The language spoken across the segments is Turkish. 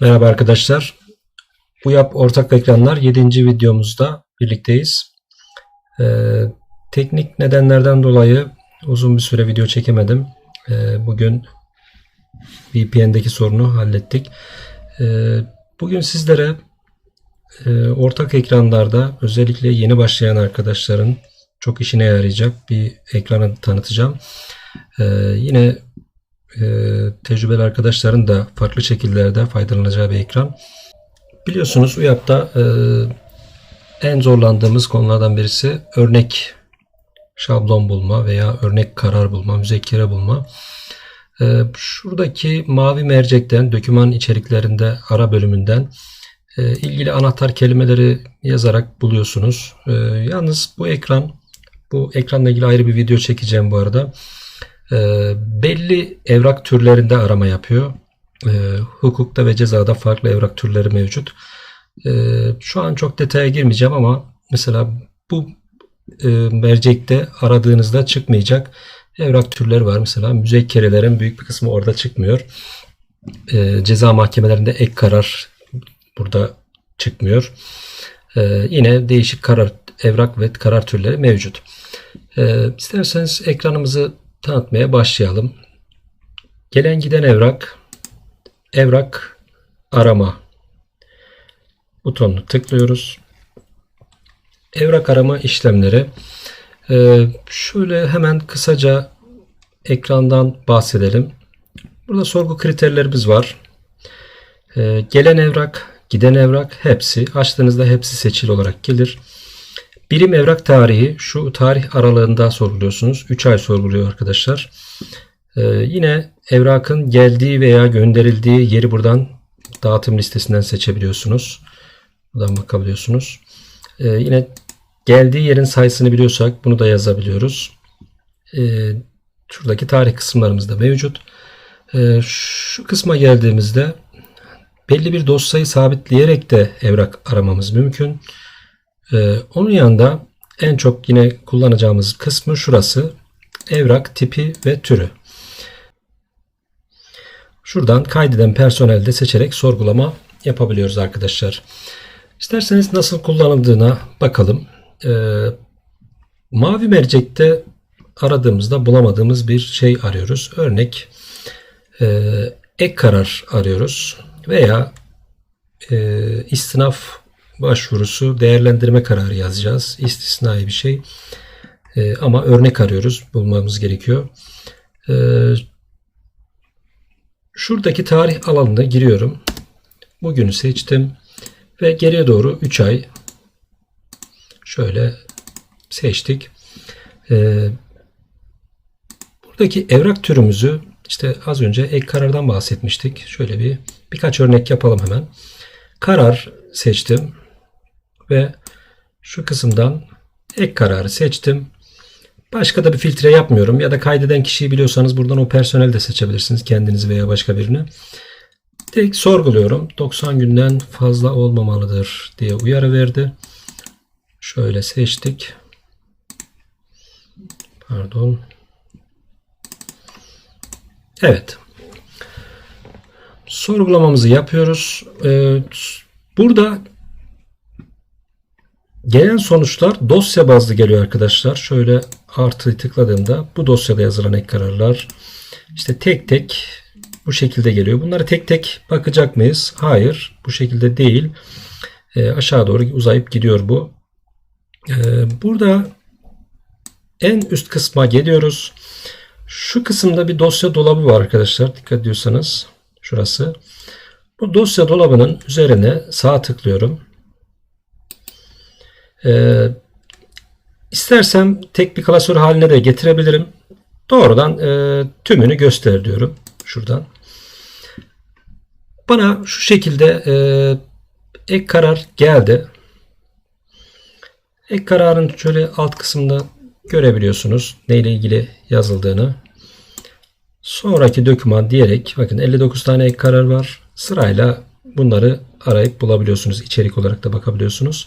Merhaba arkadaşlar. Bu yap ortak ekranlar 7. videomuzda birlikteyiz. Ee, teknik nedenlerden dolayı uzun bir süre video çekemedim. Ee, bugün VPN'deki sorunu hallettik. Ee, bugün sizlere e, ortak ekranlarda özellikle yeni başlayan arkadaşların çok işine yarayacak bir ekranı tanıtacağım. Ee, yine e, tecrübeli arkadaşların da farklı şekillerde faydalanacağı bir ekran. Biliyorsunuz UYAP'ta e, en zorlandığımız konulardan birisi örnek şablon bulma veya örnek karar bulma, müzekkere bulma. E, şuradaki mavi mercekten, döküman içeriklerinde ara bölümünden e, ilgili anahtar kelimeleri yazarak buluyorsunuz. E, yalnız bu ekran, bu ekranla ilgili ayrı bir video çekeceğim bu arada. E, belli evrak türlerinde arama yapıyor. E, hukukta ve cezada farklı evrak türleri mevcut. E, şu an çok detaya girmeyeceğim ama mesela bu e, mercekte aradığınızda çıkmayacak evrak türleri var. Mesela müzekkerelerin büyük bir kısmı orada çıkmıyor. E, ceza mahkemelerinde ek karar burada çıkmıyor. E, yine değişik karar evrak ve karar türleri mevcut. E, isterseniz ekranımızı tanıtmaya başlayalım. Gelen giden evrak, evrak arama butonunu tıklıyoruz. Evrak arama işlemleri. Ee, şöyle hemen kısaca ekrandan bahsedelim. Burada sorgu kriterlerimiz var. Ee, gelen evrak, giden evrak hepsi açtığınızda hepsi seçili olarak gelir. Birim evrak tarihi şu tarih aralığında sorguluyorsunuz. 3 ay sorguluyor arkadaşlar. Ee, yine evrakın geldiği veya gönderildiği yeri buradan dağıtım listesinden seçebiliyorsunuz. Buradan bakabiliyorsunuz. Ee, yine geldiği yerin sayısını biliyorsak bunu da yazabiliyoruz. Ee, şuradaki tarih kısımlarımız da mevcut. Ee, şu kısma geldiğimizde belli bir dosyayı sabitleyerek de evrak aramamız mümkün. Ee, onun yanında en çok yine kullanacağımız kısmı şurası. Evrak tipi ve türü. Şuradan kaydeden personelde seçerek sorgulama yapabiliyoruz arkadaşlar. İsterseniz nasıl kullanıldığına bakalım. Ee, mavi mercekte aradığımızda bulamadığımız bir şey arıyoruz. Örnek e, ek karar arıyoruz veya e, istinaf başvurusu değerlendirme kararı yazacağız. İstisnai bir şey. E, ama örnek arıyoruz. Bulmamız gerekiyor. E, şuradaki tarih alanına giriyorum. Bugünü seçtim. Ve geriye doğru 3 ay şöyle seçtik. E, buradaki evrak türümüzü işte az önce ek karardan bahsetmiştik. Şöyle bir birkaç örnek yapalım hemen. Karar seçtim ve şu kısımdan ek kararı seçtim. Başka da bir filtre yapmıyorum ya da kaydeden kişiyi biliyorsanız buradan o personel de seçebilirsiniz kendinizi veya başka birini. Direkt sorguluyorum. 90 günden fazla olmamalıdır diye uyarı verdi. Şöyle seçtik. Pardon. Evet. Sorgulamamızı yapıyoruz. Ee, burada Gelen sonuçlar dosya bazlı geliyor arkadaşlar. Şöyle artı tıkladığımda bu dosyada yazılan ek kararlar işte tek tek bu şekilde geliyor. Bunları tek tek bakacak mıyız? Hayır. Bu şekilde değil. E, aşağı doğru uzayıp gidiyor bu. E, burada en üst kısma geliyoruz. Şu kısımda bir dosya dolabı var arkadaşlar. Dikkat ediyorsanız. Şurası. Bu dosya dolabının üzerine sağ tıklıyorum. E, istersem tek bir klasör haline de getirebilirim. Doğrudan e, tümünü göster diyorum. Şuradan. Bana şu şekilde e, ek karar geldi. Ek kararın şöyle alt kısmında görebiliyorsunuz neyle ilgili yazıldığını. Sonraki doküman diyerek bakın 59 tane ek karar var. Sırayla bunları arayıp bulabiliyorsunuz. İçerik olarak da bakabiliyorsunuz.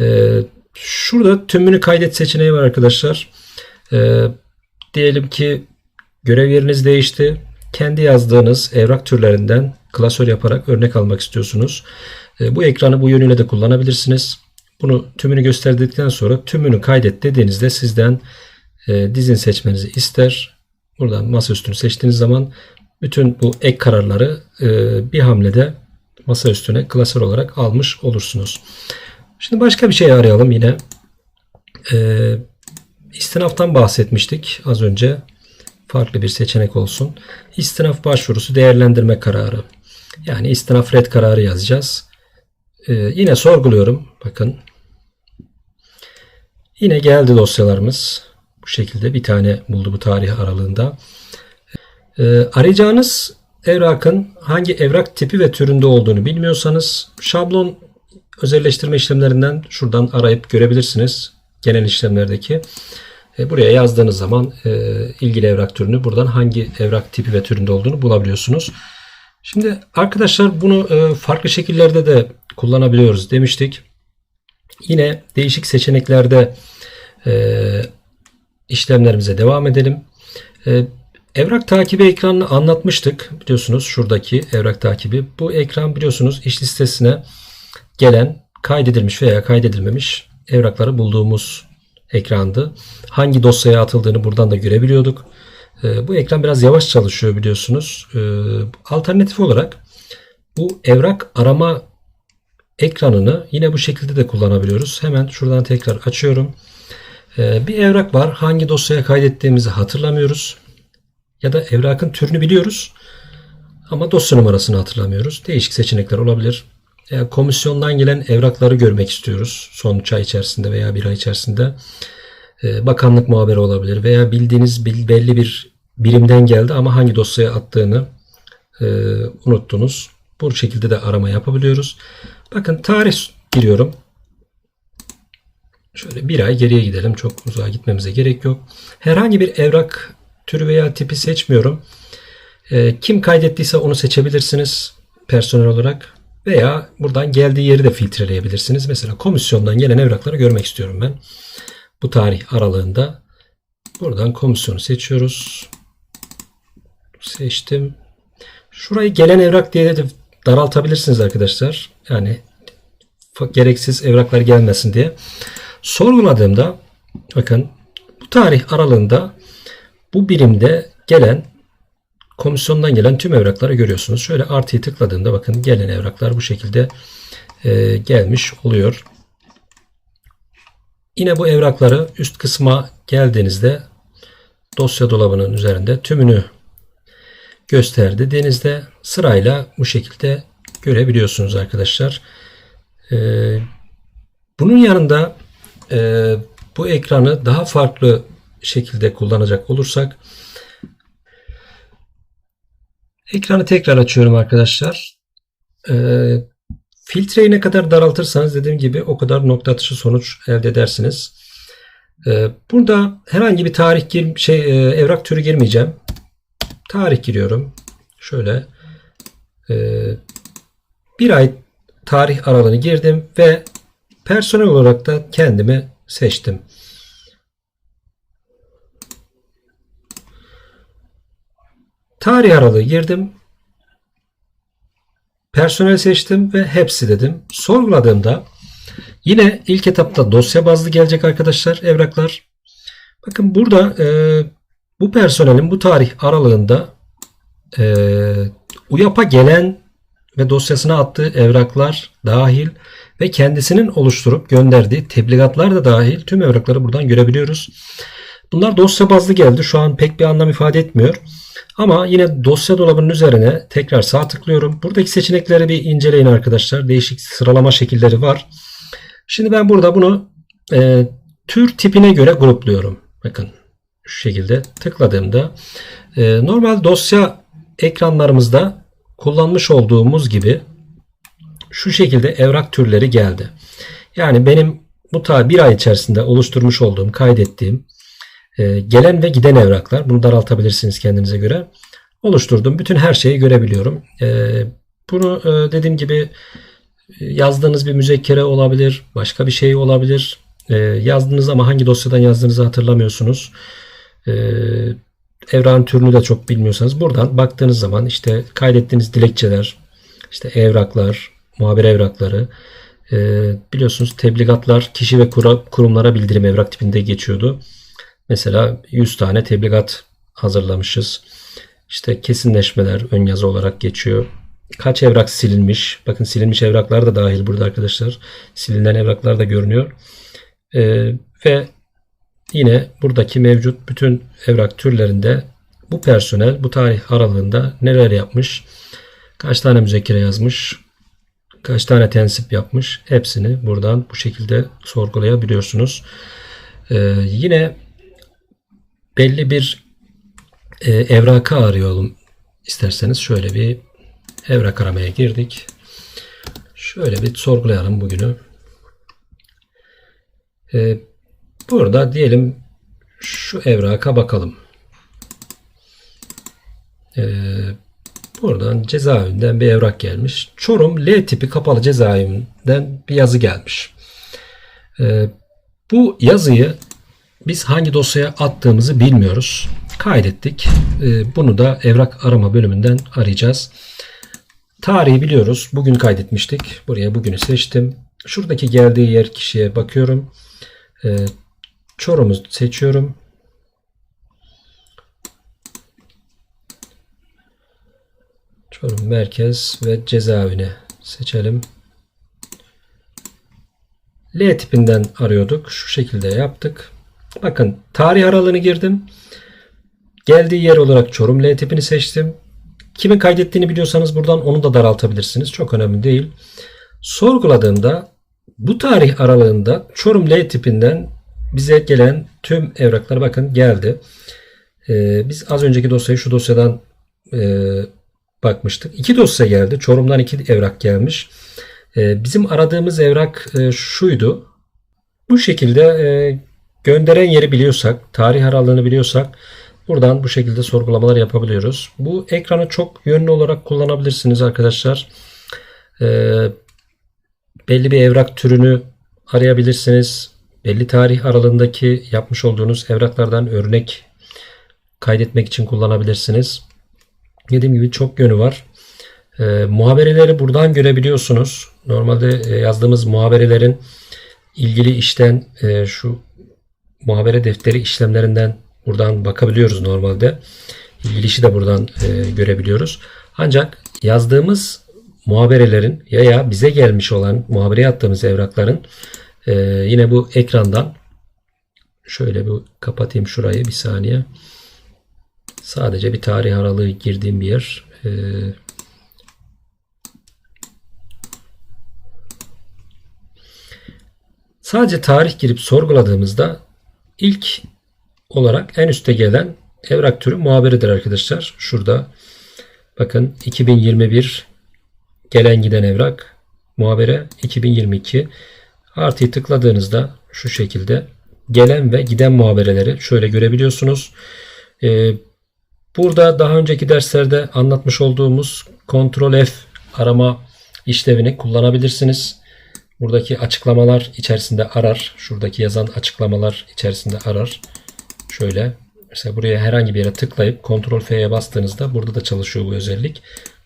Ee, şurada tümünü kaydet seçeneği var arkadaşlar. Ee, diyelim ki görev yeriniz değişti. kendi yazdığınız evrak türlerinden klasör yaparak örnek almak istiyorsunuz. E, bu ekranı bu yönüyle de kullanabilirsiniz. Bunu tümünü gösterdikten sonra tümünü kaydet dediğinizde sizden e, dizin seçmenizi ister. Buradan masaüstünü seçtiğiniz zaman bütün bu ek kararları e, bir hamlede masa üstüne klasör olarak almış olursunuz. Şimdi başka bir şey arayalım yine. E, istinaftan bahsetmiştik az önce. Farklı bir seçenek olsun. İstinaf başvurusu değerlendirme kararı. Yani istinaf red kararı yazacağız. E, yine sorguluyorum. Bakın. Yine geldi dosyalarımız. Bu şekilde bir tane buldu bu tarih aralığında. E, arayacağınız evrakın hangi evrak tipi ve türünde olduğunu bilmiyorsanız şablon özelleştirme işlemlerinden şuradan arayıp görebilirsiniz. Genel işlemlerdeki. E, buraya yazdığınız zaman e, ilgili evrak türünü buradan hangi evrak tipi ve türünde olduğunu bulabiliyorsunuz. Şimdi arkadaşlar bunu e, farklı şekillerde de kullanabiliyoruz demiştik. Yine değişik seçeneklerde işlemlerimize devam edelim. Evrak takibi ekranını anlatmıştık biliyorsunuz şuradaki evrak takibi. Bu ekran biliyorsunuz iş listesine gelen kaydedilmiş veya kaydedilmemiş evrakları bulduğumuz ekrandı. Hangi dosyaya atıldığını buradan da görebiliyorduk. Ee, bu ekran biraz yavaş çalışıyor biliyorsunuz. Ee, alternatif olarak bu evrak arama ekranını yine bu şekilde de kullanabiliyoruz. Hemen şuradan tekrar açıyorum. Ee, bir evrak var. Hangi dosyaya kaydettiğimizi hatırlamıyoruz. Ya da evrakın türünü biliyoruz. Ama dosya numarasını hatırlamıyoruz. Değişik seçenekler olabilir. Veya komisyondan gelen evrakları görmek istiyoruz. Son 3 ay içerisinde veya 1 ay içerisinde. Ee, bakanlık muhabiri olabilir. Veya bildiğiniz belli bir birimden geldi ama hangi dosyaya attığını e, unuttunuz. Bu şekilde de arama yapabiliyoruz. Bakın tarih giriyorum. Şöyle bir ay geriye gidelim. Çok uzağa gitmemize gerek yok. Herhangi bir evrak türü veya tipi seçmiyorum. E, kim kaydettiyse onu seçebilirsiniz personel olarak. Veya buradan geldiği yeri de filtreleyebilirsiniz. Mesela komisyondan gelen evrakları görmek istiyorum ben. Bu tarih aralığında. Buradan komisyonu seçiyoruz. Seçtim. Şurayı gelen evrak diye de daraltabilirsiniz arkadaşlar. Yani gereksiz evraklar gelmesin diye. Sorguladığımda bakın bu tarih aralığında bu birimde gelen komisyondan gelen tüm evrakları görüyorsunuz. Şöyle artıyı tıkladığımda bakın gelen evraklar bu şekilde e, gelmiş oluyor. Yine bu evrakları üst kısma geldiğinizde dosya dolabının üzerinde tümünü göster dediğinizde sırayla bu şekilde görebiliyorsunuz arkadaşlar. E, bunun yanında e, bu ekranı daha farklı şekilde kullanacak olursak ekranı tekrar açıyorum arkadaşlar. Ee, filtreyi ne kadar daraltırsanız dediğim gibi o kadar nokta atışı sonuç elde edersiniz. Ee, burada herhangi bir tarih gir şey e, evrak türü girmeyeceğim. Tarih giriyorum. Şöyle e, bir ay tarih aralığını girdim ve personel olarak da kendimi seçtim. Tarih aralığı girdim. Personel seçtim ve hepsi dedim. Sorguladığımda yine ilk etapta dosya bazlı gelecek arkadaşlar evraklar. Bakın burada e, bu personelin bu tarih aralığında e, UYAP'a gelen ve dosyasına attığı evraklar dahil ve kendisinin oluşturup gönderdiği tebligatlar da dahil tüm evrakları buradan görebiliyoruz. Bunlar dosya bazlı geldi. Şu an pek bir anlam ifade etmiyor. Ama yine dosya dolabının üzerine tekrar sağ tıklıyorum. Buradaki seçenekleri bir inceleyin arkadaşlar. Değişik sıralama şekilleri var. Şimdi ben burada bunu e, tür tipine göre grupluyorum. Bakın şu şekilde tıkladığımda e, normal dosya ekranlarımızda kullanmış olduğumuz gibi şu şekilde evrak türleri geldi. Yani benim bu ta bir ay içerisinde oluşturmuş olduğum, kaydettiğim e, gelen ve giden evraklar. Bunu daraltabilirsiniz kendinize göre. Oluşturdum. Bütün her şeyi görebiliyorum. E, bunu e, dediğim gibi e, yazdığınız bir müzekkere olabilir. Başka bir şey olabilir. E, yazdınız ama hangi dosyadan yazdığınızı hatırlamıyorsunuz. E, evrağın türünü de çok bilmiyorsanız buradan baktığınız zaman işte kaydettiğiniz dilekçeler, işte evraklar, muhabir evrakları, e, biliyorsunuz tebligatlar kişi ve kurumlara bildirim evrak tipinde geçiyordu. Mesela 100 tane tebligat hazırlamışız. İşte kesinleşmeler ön yazı olarak geçiyor. Kaç evrak silinmiş? Bakın silinmiş evraklar da dahil burada arkadaşlar. Silinen evraklar da görünüyor. Ee, ve yine buradaki mevcut bütün evrak türlerinde bu personel bu tarih aralığında neler yapmış? Kaç tane müzekere yazmış? Kaç tane tensip yapmış? Hepsini buradan bu şekilde sorgulayabiliyorsunuz. Ee, yine belli bir e, evraka arayalım isterseniz şöyle bir evrak aramaya girdik. Şöyle bir sorgulayalım bugünü. Ee, burada diyelim şu evraka bakalım. Ee, buradan cezaevinden bir evrak gelmiş. Çorum L tipi kapalı cezaevinden bir yazı gelmiş. Ee, bu yazıyı biz hangi dosyaya attığımızı bilmiyoruz. Kaydettik. Ee, Bunu da evrak arama bölümünden arayacağız. Tarihi biliyoruz. Bugün kaydetmiştik. Buraya bugünü seçtim. Şuradaki geldiği yer kişiye bakıyorum. Ee, Çorum'u seçiyorum. Çorum merkez ve cezaevini seçelim. L tipinden arıyorduk. Şu şekilde yaptık. Bakın tarih aralığını girdim. Geldiği yer olarak Çorum L tipini seçtim. Kimin kaydettiğini biliyorsanız buradan onu da daraltabilirsiniz. Çok önemli değil. Sorguladığımda bu tarih aralığında Çorum L tipinden bize gelen tüm evraklar bakın geldi. Ee, biz az önceki dosyayı şu dosyadan e, bakmıştık. İki dosya geldi. Çorum'dan iki evrak gelmiş. Ee, bizim aradığımız evrak e, şuydu. Bu şekilde e, gönderen yeri biliyorsak, tarih aralığını biliyorsak buradan bu şekilde sorgulamalar yapabiliyoruz. Bu ekranı çok yönlü olarak kullanabilirsiniz arkadaşlar. Ee, belli bir evrak türünü arayabilirsiniz. Belli tarih aralığındaki yapmış olduğunuz evraklardan örnek kaydetmek için kullanabilirsiniz. Dediğim gibi çok yönü var. E, muhabereleri buradan görebiliyorsunuz. Normalde e, yazdığımız muhaberelerin ilgili işten e, şu muhabere defteri işlemlerinden buradan bakabiliyoruz normalde. İlgili işi de buradan e, görebiliyoruz. Ancak yazdığımız muhaberelerin ya ya bize gelmiş olan muhabereye attığımız evrakların e, yine bu ekrandan şöyle bir kapatayım şurayı bir saniye. Sadece bir tarih aralığı girdiğim bir yer. Ee, sadece tarih girip sorguladığımızda ilk olarak en üste gelen evrak türü muhaberidir arkadaşlar. Şurada bakın 2021 gelen giden evrak muhabere 2022 artıyı tıkladığınızda şu şekilde gelen ve giden muhabereleri şöyle görebiliyorsunuz. Ee, Burada daha önceki derslerde anlatmış olduğumuz Ctrl F arama işlevini kullanabilirsiniz. Buradaki açıklamalar içerisinde arar. Şuradaki yazan açıklamalar içerisinde arar. Şöyle mesela buraya herhangi bir yere tıklayıp Ctrl F'ye bastığınızda burada da çalışıyor bu özellik.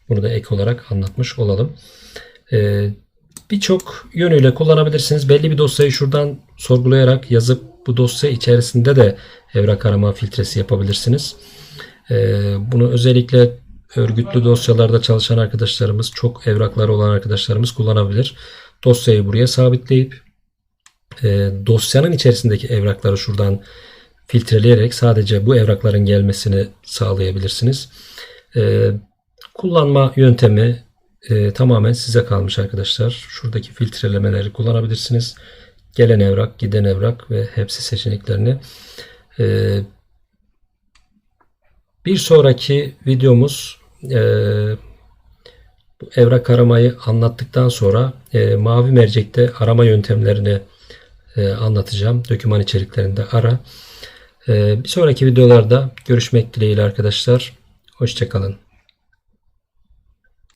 Bunu da ek olarak anlatmış olalım. Ee, Birçok yönüyle kullanabilirsiniz. Belli bir dosyayı şuradan sorgulayarak yazıp bu dosya içerisinde de evrak arama filtresi yapabilirsiniz. Ee, bunu özellikle örgütlü dosyalarda çalışan arkadaşlarımız, çok evrakları olan arkadaşlarımız kullanabilir. Dosyayı buraya sabitleyip e, dosyanın içerisindeki evrakları şuradan filtreleyerek sadece bu evrakların gelmesini sağlayabilirsiniz. E, kullanma yöntemi e, tamamen size kalmış arkadaşlar. Şuradaki filtrelemeleri kullanabilirsiniz. Gelen evrak, giden evrak ve hepsi seçeneklerini e, bir sonraki videomuz e, evrak aramayı anlattıktan sonra e, mavi mercekte arama yöntemlerini e, anlatacağım. Döküman içeriklerinde ara. E, bir sonraki videolarda görüşmek dileğiyle arkadaşlar. Hoşçakalın.